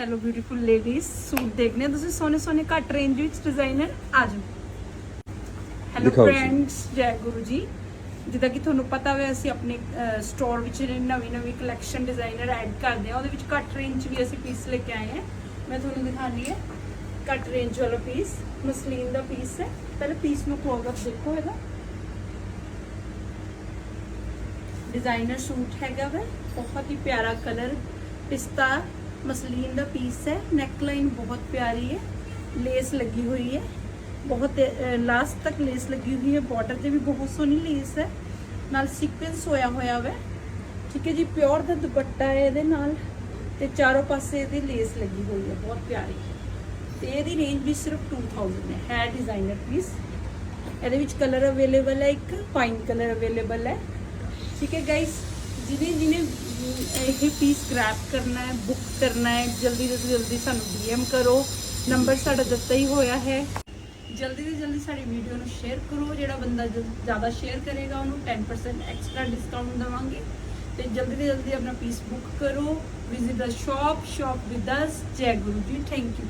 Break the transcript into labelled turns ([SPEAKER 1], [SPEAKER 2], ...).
[SPEAKER 1] Hello beautiful ladies suit ਦੇਖਨੇ ਤੁਸੀਂ ਸੋਨੇ ਸੋਨੇ ਘੱਟ ਰੇਂਜ ਵਿੱਚ ਡਿਜ਼ਾਈਨਰ ਆ ਜਾਓ ਹੈਲੋ
[SPEAKER 2] ਦਿਖਾਓ ਜੀ।
[SPEAKER 1] ਫਰੈਂਡਸ ਜੈ ਗੁਰੂ ਜੀ ਜਿੱਦਾਂ ਕਿ ਤੁਹਾਨੂੰ ਪਤਾ ਹੋਵੇ ਅਸੀਂ ਆਪਣੇ ਸਟੋਰ ਵਿੱਚ ਨਵੀਂ ਨਵੀਂ ਕਲੈਕਸ਼ਨ ਡਿਜ਼ਾਈਨਰ ਐਡ ਕਰਦੇ ਆ ਉਹਦੇ ਵਿੱਚ ਘੱਟ ਰੇਂਜ ਵੀ ਅਸੀਂ ਪੀਸ ਲੈ ਕੇ ਆਏ ਹਾਂ ਮੈਂ ਤੁਹਾਨੂੰ ਦਿਖਾਣੀ ਹੈ ਘੱਟ ਰੇਂਜ ਵਾਲਾ ਪੀਸ ਮਸਲੀਨ ਦਾ ਪੀਸ ਹੈ ਪਹਿਲੇ ਪੀਸ ਨੂੰ ਖੋਲ ਕੇ ਦੇਖੋ ਇਹਦਾ ਡਿਜ਼ਾਈਨਰ ਸੂਟ ਹੈਗਾ ਵਾ ਬਹੁਤ ਹੀ ਪਿਆਰਾ ਕਲਰ ਪਿਸਤਾ ਮਸਲੀਨ ਦਾ ਪੀਸ ਹੈ ਨੈਕ ਲਾਈਨ ਬਹੁਤ ਪਿਆਰੀ ਹੈ ਲੇਸ ਲੱਗੀ ਹੋਈ ਹੈ, ਬਹੁਤ ਲਾਸਟ ਤੱਕ ਲੇਸ ਲੱਗੀ ਹੋਈ ਹੈ ਬਾਰਡਰ ਤੇ ਵੀ ਬਹੁਤ ਸੋਹਣੀ ਲੇਸ ਹੈ, ਨਾਲ ਸੀਕੁਐਂਸ ਹੋਇਆ ਹੋਇਆ ਵਾ, ਠੀਕ ਹੈ ਜੀ ਪਿਓਰ ਦਾ ਦੁਪੱਟਾ ਹੈ ਇਹਦੇ ਨਾਲ, ਤੇ ਚਾਰੋਂ ਪਾਸੇ ਇਹਦੀ ਲੇਸ ਲੱਗੀ ਹੋਈ ਹੈ, ਬਹੁਤ ਪਿਆਰੀ। ਤੇ ਇਹਦੀ ਰੇਂਜ ਵੀ ਸਿਰਫ 2000 ਹੈ ਹੈ ਡਿਜ਼ਾਈਨਰ ਪੀਸ ਇਹਦੇ ਵਿੱਚ ਕਲਰ ਅਵੇਲੇਬਲ ਹੈ ਇੱਕ ਪਾਈਨ ਕਲਰ ਅਵੇਲੇਬਲ ਹੈ, ਠੀਕ ਹੈ ਗਾਇਸ ਜਿਹਨੇ ਜਿਹਨੇ ਇਹ ਪੀਸ ਗ੍ਰੈਬ ਕਰਨਾ ਹੈ ਬੁੱਕ ਕਰਨਾ ਹੈ, ਜਲਦੀ ਤੋਂ ਜਲਦੀ ਸਾਨੂੰ ਡੀਐਮ ਕਰੋ। ਨੰਬਰ ਸਾਡਾ ਦਿੱਤਾ ਹੀ ਹੋਇਆ ਹੈ। ਜਲਦੀ ਤੋਂ ਜਲਦੀ ਸਾਡੀ ਵੀਡੀਓ ਨੂੰ ਸ਼ੇਅਰ ਕਰੋ। ਜਿਹੜਾ ਬੰਦਾ ਜ- ਜ਼ਿਆਦਾ ਸ਼ੇਅਰ ਕਰੇਗਾ, ਉਹਨੂੰ 10% ਐਕਸਟਰਾ ਡਿਸਕਾਊਂਟ ਦੇਵਾਂਗੇ। ਤੇ ਜਲਦੀ ਤੋਂ ਜਲਦੀ ਆਪਣਾ ਪੀਸ ਬੁੱਕ ਕਰੋ। Visit the shop shop with us ਜੈ ਗੁਰੂ ਜੀ ਥੈਂਕ ਯੂ